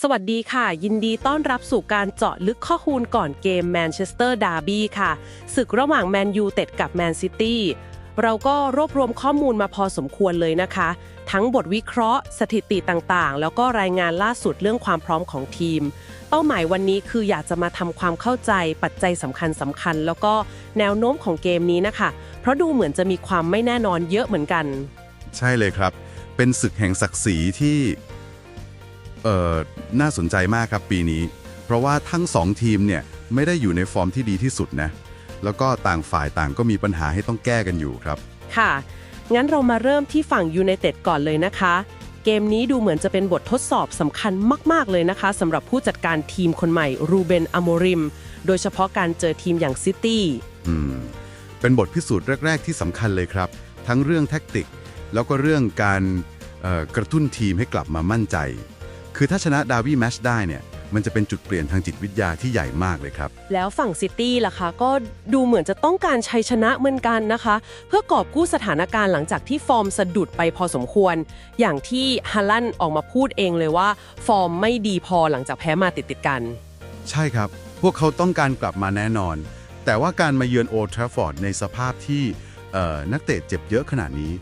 สวัสดีค่ะ ยินดีต้อนรับสู่การเจาะลึกข้อมูลก่อนเกมแมนเชสเตอร์ดาร์บี้ค่ะศึกระหว่างแมนยูเต็ดกับแมนซิตี้เราก็รวบรวมข้อมูลมาพอสมควรเลยนะคะ ทั้งบทวิเคราะห์ สถิติต่างๆ แล้วก็รายงานล่าสุดเรื่องความพร้อมของทีม เป้าหมายวันนี้คืออยากจะมาทำความเข้าใจปัจจัยสำคัญสำคัญ แล้วก็แนวโน้มของเกมนี้นะคะ เพราะดูเหมือนจะมีความไม่แน่นอนเยอะเหมือนกัน ใช่เลยครับ เป็นศึกแห่งศักดิ์ศรีที่ เอ่อน่าสนใจมากครับปีนี้ เพราะว่าทั้งสองทีมเนี่ยไม่ได้อยู่ในฟอร์มที่ดีที่สุดนะ แล้วก็ต่างฝ่ายต่างก็มีปัญหาให้ต้องแก้กันอยู่ครับ ค่ะ งั้นเรามาเริ่มที่ฝั่งยูไนเต็ดก่อนเลยนะคะ เกมนี้ดูเหมือนจะเป็นบททดสอบสำคัญมาก ๆ เลยนะคะสำหรับผู้จัดการทีมคนใหม่รูเบนอโมริม โดยเฉพาะการเจอทีมอย่างซิตี้ อืม เป็นบทพิสูจน์แรก ๆ ที่สำคัญเลยครับ ทั้งเรื่องแท็กติก แล้วก็เรื่องการเอ่อกระตุ้นทีมให้กลับมามั่นใจ คือถ้าชนะดาร์บี้แมชได้เนี่ย มันจะเป็นจุดเปลี่ยนทางจิตวิทยาที่ใหญ่มากเลยครับ แล้วฝั่งซิตี้ล่ะคะก็ดูเหมือนจะต้องการชัยชนะเหมือนกันนะคะ เพื่อกอบกู้สถานการณ์หลังจากที่ฟอร์มสะดุดไปพอสมควร อย่างที่ฮัลลันออกมาพูดเองเลยว่า ฟอร์มไม่ดีพอหลังจากแพ้มาติดๆกัน ใช่ครับ พวกเขาต้องการกลับมาแน่นอน แต่ว่าการมาเยือนโอลด์แทราฟฟอร์ดในสภาพที่เอ่อนักเตะเจ็บเยอะขนาดนี้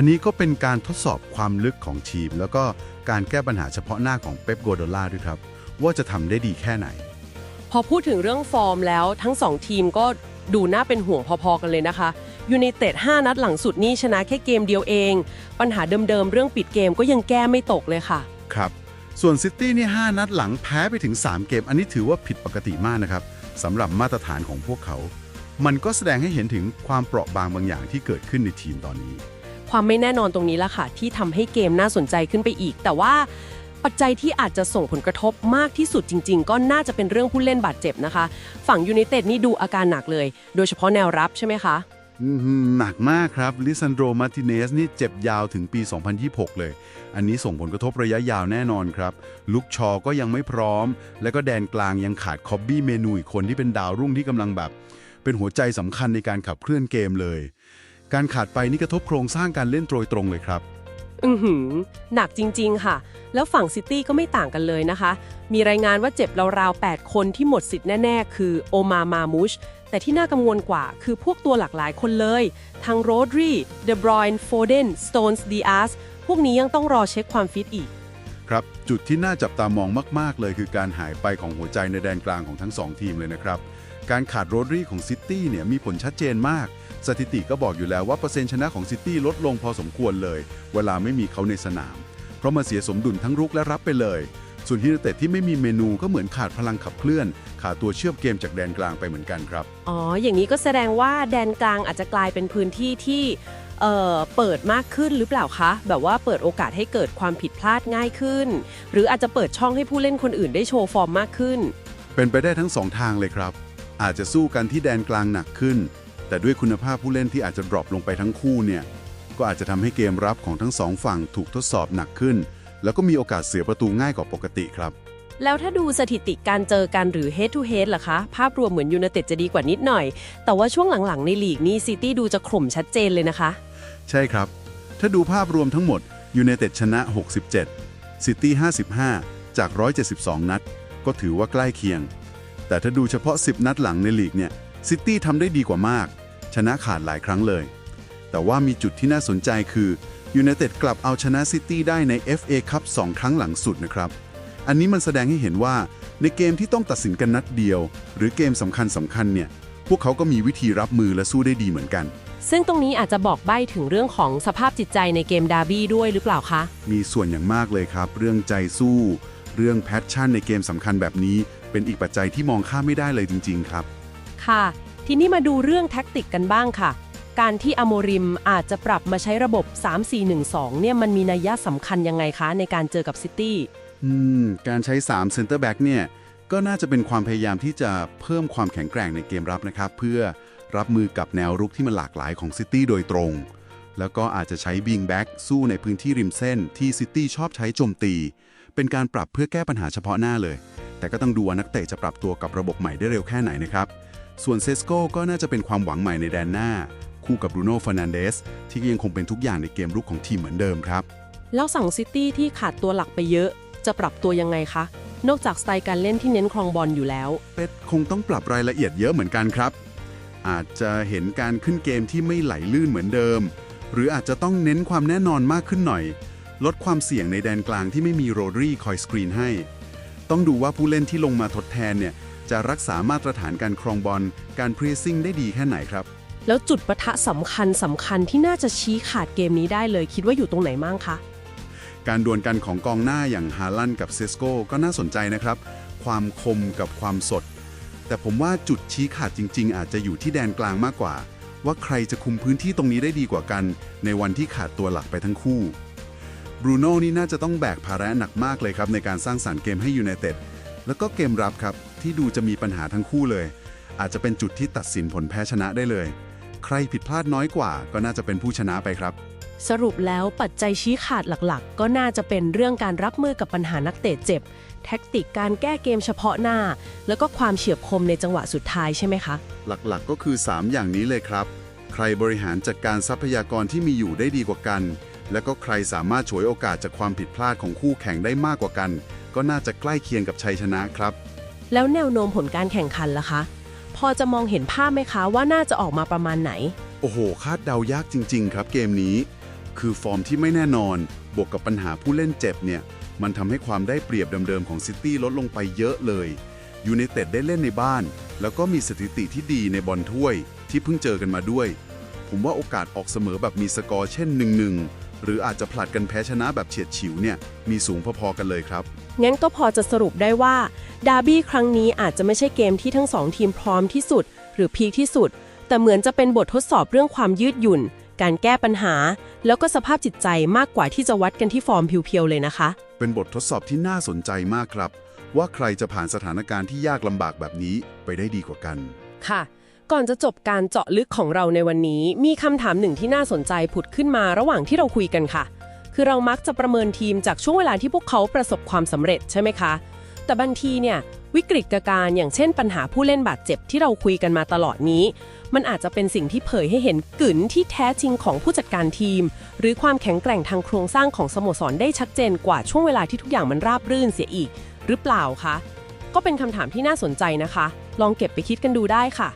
อันนี้ก็เป็นการทดสอบความลึกของทีม แล้วก็การแก้ปัญหาเฉพาะหน้าของเป๊ปโกโดล่าด้วยครับ ว่าจะทำได้ดีแค่ไหน พอพูดถึงเรื่องฟอร์มแล้วทั้ง 2 ทีมก็ดูน่าเป็นห่วงพอๆกันเลยนะคะยูไนเต็ด5นัดหลังสุดนี่ชนะแค่เกมเดียวเอง ปัญหาเดิมๆเรื่องปิดเกมก็ยังแก้ไม่ตกเลยค่ะ ครับ ส่วนซิตี้นี่5นัดหลังแพ้ไปถึง 3 เกม อันนี้ถือว่าผิดปกติมากนะครับสำหรับมาตรฐานของพวกเขา มันก็แสดงให้เห็นถึงความเปราะบางบางอย่างที่เกิดขึ้นในทีมตอนนี้ ความไม่แน่นอนตรงนี้ละค่ะ ที่ทำให้เกมน่าสนใจขึ้นไปอีก แต่ว่าปัจจัยที่อาจจะส่งผลกระทบมากที่สุดจริง ๆ ก็น่าจะเป็นเรื่องผู้เล่นบาดเจ็บนะคะ ฝั่งยูไนเต็ดนี่ดูอาการหนักเลย โดยเฉพาะแนวรับใช่ไหมคะ หนักมากครับลิซันโดมาร์ติเนสนี่เจ็บยาวถึงปี 2026 เลย อันนี้ส่งผลกระทบระยะยาวแน่นอนครับ ลุกชอก็ยังไม่พร้อม แล้วก็แดนกลางยังขาดคอบบี้เมนูอีกคนที่เป็นดาวรุ่งที่กำลังแบบ เป็นหัวใจสำคัญในการขับเคลื่อนเกมเลย การขาดไปนี่กระทบโครงสร้างการเล่นโดยตรงเลยครับ อือหือ หนักจริง ๆ ค่ะ แล้วฝั่งซิตี้ก็ไม่ต่างกันเลยนะคะ มีรายงานว่าเจ็บราวๆ 8 คนที่หมดสิทธิ์แน่ ๆ คือโอมามามุชแต่ที่น่ากังวลกว่าคือพวกตัวหลากหลายคนเลย ทั้งโรดรีเดบรอยน์โฟเดนสโตนส์ดีอาสพวกนี้ยังต้องรอเช็คความฟิตอีก ครับ จุดที่น่าจับตามองมาก ๆ เลยคือการหายไปของหัวใจในแดนกลางของทั้ง2ทีมเลยนะครับ การขาดโรดรีของซิตี้เนี่ยมีผลชัดเจนมาก สถิติก็บอกอยู่แล้วว่าเปอร์เซ็นต์ชนะของซิตี้ลดลงพอสมควรเลย เวลาไม่มีเขาในสนาม เพราะมาเสียสมดุลทั้งรุกและรับไปเลย ส่วนฮินาเต็ดที่ไม่มีเมนูก็เหมือนขาดพลังขับเคลื่อน ขาดตัวเชื่อมเกมจากแดนกลางไปเหมือนกันครับ อ๋อ อย่างนี้ก็แสดงว่าแดนกลางอาจจะกลายเป็นพื้นที่ที่เอ่อเปิดมากขึ้นหรือเปล่าคะ แบบว่าเปิดโอกาสให้เกิดความผิดพลาดง่ายขึ้น หรืออาจจะเปิดช่องให้ผู้เล่นคนอื่นได้โชว์ฟอร์มมากขึ้น เป็นไปได้ทั้งสองทางเลยครับ อาจจะสู้กันที่แดนกลางหนักขึ้น แต่ด้วยคุณภาพผู้เล่นที่อาจจะดรอปลงไปทั้งคู่เนี่ยก็อาจจะทำให้เกมรับของทั้งสองฝั่งถูกทดสอบหนักขึ้น แล้วก็มีโอกาสเสียประตูง่ายกว่าปกติครับ แล้วถ้าดูสถิติการเจอกันหรือ head to head ล่ะคะ ภาพรวมเหมือนยูไนเต็ดจะดีกว่านิดหน่อย แต่ว่าช่วงหลังๆในลีกนี่ซิตี้ดูจะข่มชัดเจนเลยนะคะ ใช่ครับ ถ้าดูภาพรวมทั้งหมดยู i นเต็ดชนะ 67ซิตี้55 จาก 172 นัด ก็ถือว่าใกล้เคียง แต่ถ้าดูเฉพาะ 10 นัดหลังในลีกเนี่ยซิตี้ทำได้ดีกว่ามาก ชนะขาดหลายครั้งเลย แต่ว่ามีจุดที่น่าสนใจคือยู i นเต็ดกลับเอาชนะซิตี้ได้ใน FA คัพ2ครั้งหลังสุดนะครับ อันนี้มันแสดงให้เห็นว่าในเกมที่ต้องตัดสินกันนัดเดียว หรือเกมสำคัญสำคัญๆเนี่ยพวกเขาก็มีวิธีรับมือและสู้ได้ดีเหมือนกัน ซึ่งตรงนี้อาจจะบอกใบ้ถึงเรื่องของสภาพจิตใจในเกมดาร์บี้ด้วยหรือเปล่าคะ มีส่วนอย่างมากเลยครับ เรื่องใจสู้ เรื่องแพชชั่นในเกมสำคัญแบบนี้ เป็นอีกปัจจัยที่มองข้ามไม่ได้เลยจริง ๆ ครับ ค่ะ ทีนี้มาดูเรื่องแท็กติกกันบ้างค่ะ การที่อโมริมอาจจะปรับมาใช้ระบบ 3-4-1-2 เนี่ยมันมีนัยยะสำคัญยังไงคะ ในการเจอกับซิตี้อืม การใช้3 Center Back เนี่ยก็น่าจะเป็นความพยายามที่จะเพิ่มความแข็งแกร่งในเกมรับนะครับ เพื่อรับมือกับแนวรุกที่มันหลากหลายของซิตี้โดยตรง แล้วก็อาจจะใช้บิงแบ็กสู้ในพื้นที่ริมเส้นที่ซิตี้ชอบใช้โจมตี เป็นการปรับเพื่อแก้ปัญหาเฉพาะหน้าเลย แต่ก็ต้องดูว่านักเตะจะปรับตัวกับระบบใหม่ได้เร็วแค่ไหนนะครับ ส่วนเซสโก้ก็น่าจะเป็นความหวังใหม่ในแดนหน้า คู่กับบรูโน่ฟ e ร์นันเดสที่ยังคงเป็นทุกอย่างในเกมรุกของทีมเหมือนเดิมครับ แล้วสั่งซิตี้ที่ขาดตัวหลักไปเยอะ จะปรับตัวยังไงคะ นอกจากสไตล์การเล่นที่เน้นครองบอลอยู่แล้ว เป็ดคงต้องปรับรายละเอียดเยอะเหมือนกันครับ อาจจะเห็นการขึ้นเกมที่ไม่ไหลลื่นเหมือนเดิม หรืออาจจะต้องเน้นความแน่นอนมากขึ้นหน่อย ลดความเสี่ยงในแดนกลางที่ไม่มีโรดรี่คอยสกรีนให้ ต้องดูว่าผู้เล่นที่ลงมาทดแทนเนี่ยจะรักษามาตรฐานการครองบอล การเพรสซิ่งได้ดีแค่ไหนครับ แล้วจุดปะทะสำคัญสำคัญที่น่าจะชี้ขาดเกมนี้ได้เลย คิดว่าอยู่ตรงไหนบ้างคะ การดวลกันของกองหน้าอย่างฮาลันกับเซสโกก็น่าสนใจนะครับ ความคมกับความสด แต่ผมว่าจุดชี้ขาดจริง ๆ อาจจะอยู่ที่แดนกลางมากกว่า ว่าใครจะคุมพื้นที่ตรงนี้ได้ดีกว่ากัน ในวันที่ขาดตัวหลักไปทั้งคู่ บรูโน่นี่น่าจะต้องแบกภาระหนักมากเลยครับ ในการสร้างสารรค์เกมให้ยูไนเต็ดแล้วก็เกมรับครับ ที่ดูจะมีปัญหาทั้งคู่เลย อาจจะเป็นจุดที่ตัดสินผลแพ้ชนะได้เลย ใครผิดพลาดน้อยกว่าก็น่าจะเป็นผู้ชนะไปครับ สรุปแล้วปัจจัยชี้ขาดหลักๆ ก็น่าจะเป็นเรื่องการรับมือกับปัญหานักเตะเจ็บ แท็กติกการแก้เกมเฉพาะหน้า แล้วก็ความเฉียบคมในจังหวะสุดท้ายใช่ไหมคะ หลักๆ ก็คือ 3 อย่างนี้เลยครับ ใครบริหารจัดการทรัพยากรที่มีอยู่ได้ดีกว่ากัน และก็ใครสามารถฉวยโอกาสจากความผิดพลาดของคู่แข่งได้มากกว่ากัน ก็น่าจะใกล้เคียงกับชัยชนะครับ แล้วแนวโน้มผลการแข่งขันล่ะคะ พอจะมองเห็นภาพไหมคะว่าน่าจะออกมาประมาณไหน โอ้โห คาดเดายากจริง ๆ ครับเกมนี้ คือฟอร์มที่ไม่แน่นอน บวกกับปัญหาผู้เล่นเจ็บเนี่ย มันทำให้ความได้เปรียบเดิมๆของซิตี้ลดลงไปเยอะเลยยูไนเต็ดได้เล่นในบ้าน แล้วก็มีสถิติที่ดีในบอลถ้วยที่เพิ่งเจอกันมาด้วย ผมว่าโอกาสออกเสมอแบบมีสกอร์เช่น 1-1 หรืออาจจะผลัดกันแพ้ชนะแบบเฉียดฉิวเนี่ยมีสูงพอๆกันเลยครับ งั้นก็พอจะสรุปได้ว่าดาร์บี้ครั้งนี้อาจจะไม่ใช่เกมที่ทั้งสองทีมพร้อมที่สุด หรือพีคที่สุด แต่เหมือนจะเป็นบททดสอบเรื่องความยืดหยุ่น การแก้ปัญหา แล้วก็สภาพจิตใจมากกว่าที่จะวัดกันที่ฟอร์มเพียวๆเลยนะคะ เป็นบททดสอบที่น่าสนใจมากครับ ว่าใครจะผ่านสถานการณ์ที่ยากลำบากแบบนี้ไปได้ดีกว่ากัน ค่ะ ก่อนจะจบการเจาะลึกของเราในวันนี้ มีคำถามหนึ่งที่น่าสนใจผุดขึ้นมาระหว่างที่เราคุยกันค่ะ คือเรามักจะประเมินทีมจากช่วงเวลาที่พวกเขาประสบความสำเร็จใช่ไหมคะ แต่บางทีเนี่ยวิกฤตการณ์อย่างเช่นปัญหาผู้เล่นบาดเจ็บที่เราคุยกันมาตลอดนี้ มันอาจจะเป็นสิ่งที่เผยให้เห็นกึ๋นที่แท้จริงของผู้จัดการทีม หรือความแข็งแกร่งทางโครงสร้างของสโมสรได้ชัดเจนกว่าช่วงเวลาที่ทุกอย่างมันราบรื่นเสียอีก หรือเปล่าคะก็เป็นคำถามที่น่าสนใจนะคะ ลองเก็บไปคิดกันดูได้ค่ะ